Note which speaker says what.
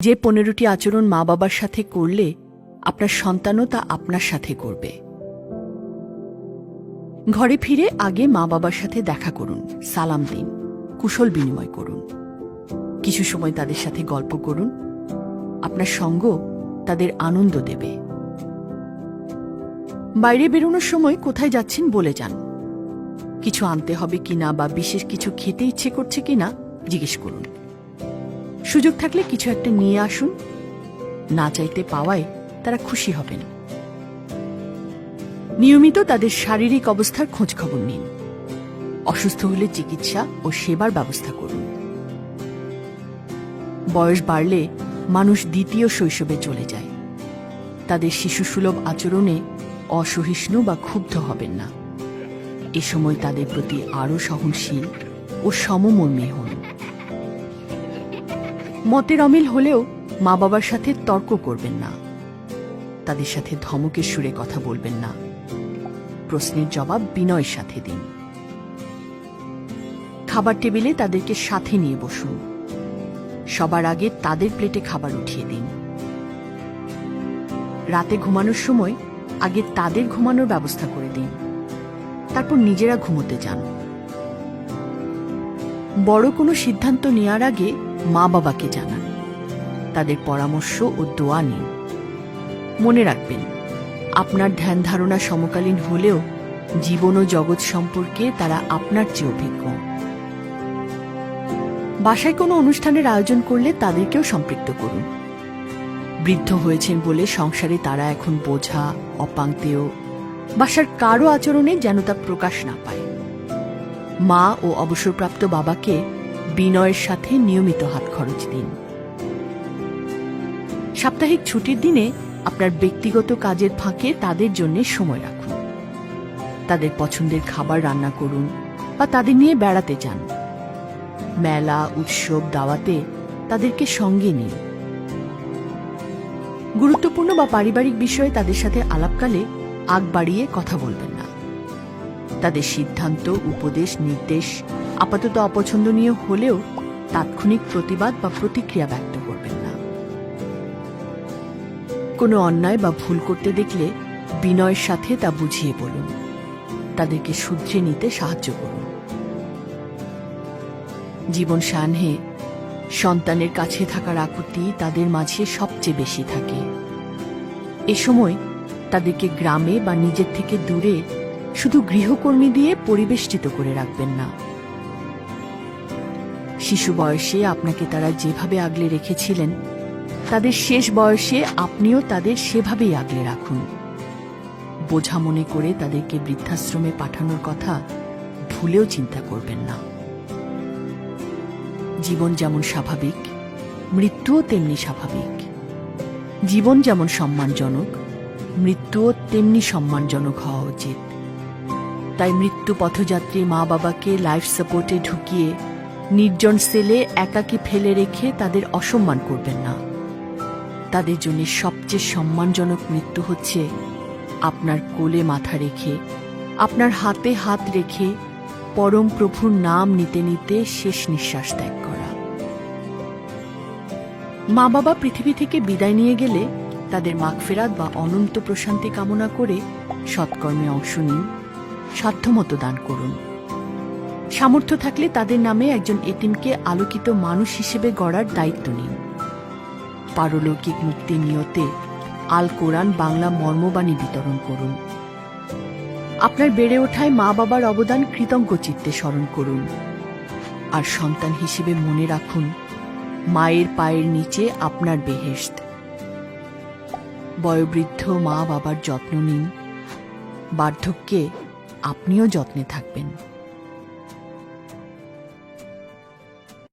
Speaker 1: যে পনেরোটি আচরণ মা বাবার সাথে করলে আপনার সন্তানও তা আপনার সাথে করবে। ঘরে ফিরে আগে মা বাবার সাথে দেখা করুন, সালাম দিন, কুশল বিনিময় করুন। কিছু সময় তাদের সাথে গল্প করুন, আপনার সঙ্গ তাদের আনন্দ দেবে। বাইরে বেরোনোর সময় কোথায় যাচ্ছেন বলে যান। কিছু আনতে হবে কিনা বা বিশেষ কিছু খেতে ইচ্ছে করছে কিনা জিজ্ঞেস করুন। সুযোগ থাকলে কিছু একটা নিয়ে আসুন। না চাইতে পাওয়ায় তারা খুশি হবেন। নিয়মিত তাদের শারীরিক অবস্থার খোঁজ খবর নিন। অসুস্থ হলে চিকিৎসা ও সেবার ব্যবস্থা করুন। বয়স বাড়লে মানুষ দ্বিতীয় শৈশবে চলে যায়। তাদের শিশুসুলভ আচরণে অসহিষ্ণু বা ক্ষুব্ধ হবেন না। এ সময় তাদের প্রতি আরও সহনশীল ও সমমর্মী হন। মতের অমিল হলেও মা বাবার সাথে তর্ক করবেন না। তাদের সাথে ধমকের সুরে কথা বলবেন না। প্রশ্নের জবাব বিনয়ের সাথে দিন। খাবার টেবিলে তাদেরকে সাথে নিয়ে বসুন। সবার আগে তাদের প্লেটে খাবার উঠিয়ে দিন। রাতে ঘুমানোর সময় আগে তাদের ঘুমানোর ব্যবস্থা করে দিন। তারপর নিজেরা ঘুমোতে যান। বড় কোনো সিদ্ধান্ত নেওয়ার আগে মা বাবাকে জানান। তাদের পরামর্শ ও দোয়া নিন। মনে রাখবেন, আপনার ধ্যান ধারণা সমকালীন হলেও জীবন ও জগৎ সম্পর্কে তারা আপনার চেয়ে অভিজ্ঞ। বাসায় কোনো অনুষ্ঠানের আয়োজন করলে তাদেরকেও সম্পৃক্ত করুন। বৃদ্ধ হয়েছেন বলে সংসারে তারা এখন বোঝা অপাঙ্ক্তেয় বাসার কারও আচরণে যেন তা প্রকাশ না পায়। মা ও অবসরপ্রাপ্ত বাবাকে বিনয়ের সাথে নিয়মিত হাত খরচ দিন। সাপ্তাহিক ছুটির দিনে আপনার ব্যক্তিগত কাজের ফাঁকে তাদের জন্য সময় রাখুন। তাদের পছন্দের খাবার রান্না করুন বা তাদের নিয়ে বেড়াতে যান। মেলা, উৎসব, দাওয়াতে তাদেরকে সঙ্গে নিন। গুরুত্বপূর্ণ বা পারিবারিক বিষয়ে তাদের সাথে আলাপকালে আগ বাড়িয়ে কথা বলবেন না। তাদের সিদ্ধান্ত, উপদেশ, নির্দেশ আপাতত অপছন্দনীয় হলেও তাৎক্ষণিক প্রতিবাদ বা প্রতিক্রিয়া ব্যক্ত করবেন না। কোনো অন্যায় বা ভুল করতে দেখলে বিনয়ের সাথে তা বুঝিয়ে বলুন। তাদেরকে শুধরে নিতে সাহায্য করুন। জীবন সানহে সন্তানের কাছে থাকার আকুতি তাদের মাঝে সবচেয়ে বেশি থাকে। এ সময় তাদেরকে গ্রামে বা নিজের থেকে দূরে শুধু গৃহকর্মী দিয়ে পরিবেষ্টিত করে রাখবেন না। শিশু বয়সে আপনাকে তারা যেভাবে আগলে রেখেছিলেন, তাদের শেষ বয়সে আপনিও তাদের সেভাবেই আগলে রাখুন। বোঝা মনে করে তাদেরকে বৃদ্ধাশ্রমে পাঠানোর কথা ভুলেও চিন্তা করবেন না। জীবন যেমন স্বাভাবিক, মৃত্যুও তেমনি স্বাভাবিক। জীবন যেমন সম্মানজনক, মৃত্যুও তেমনি সম্মানজনক হওয়া উচিত। তাই মৃত্যু পথযাত্রী মা বাবাকে লাইফ সাপোর্টে ঢুকিয়ে নির্জন সেলে একাকী ফেলে রেখে তাদের অসম্মান করবেন না। তাদের জন্য সবচেয়ে সম্মানজনক মৃত্যু হচ্ছে আপনার কোলে মাথা রেখে, আপনার হাতে হাত রেখে পরম প্রভুর নাম নিতে নিতে শেষ নিঃশ্বাস ত্যাগ করা। মা বাবা পৃথিবী থেকে বিদায় নিয়ে গেলে তাদের মাগফেরাত বা অনন্ত প্রশান্তি কামনা করে সৎকর্মে অংশ নিন, সাধ্যমতো দান করুন। সামর্থ্য থাকলে তাদের নামে একজন এতিমকে আলোকিত মানুষ হিসেবে গড়ার দায়িত্ব নিন। পারলৌকিক মুক্তি নিয়তে আল কোরআন বাংলা মর্মবাণী বিতরণ করুন। আপনার বেড়ে ওঠায় মা বাবার অবদান কৃতজ্ঞ চিত্তে স্মরণ করুন। আর সন্তান হিসেবে মনে রাখুন, মায়ের পায়ের নিচে আপনার বেহেশত। বয়োবৃদ্ধ মা বাবার যত্ন নিন। বার্ধক্যে আপনিও যত্নে থাকবেন।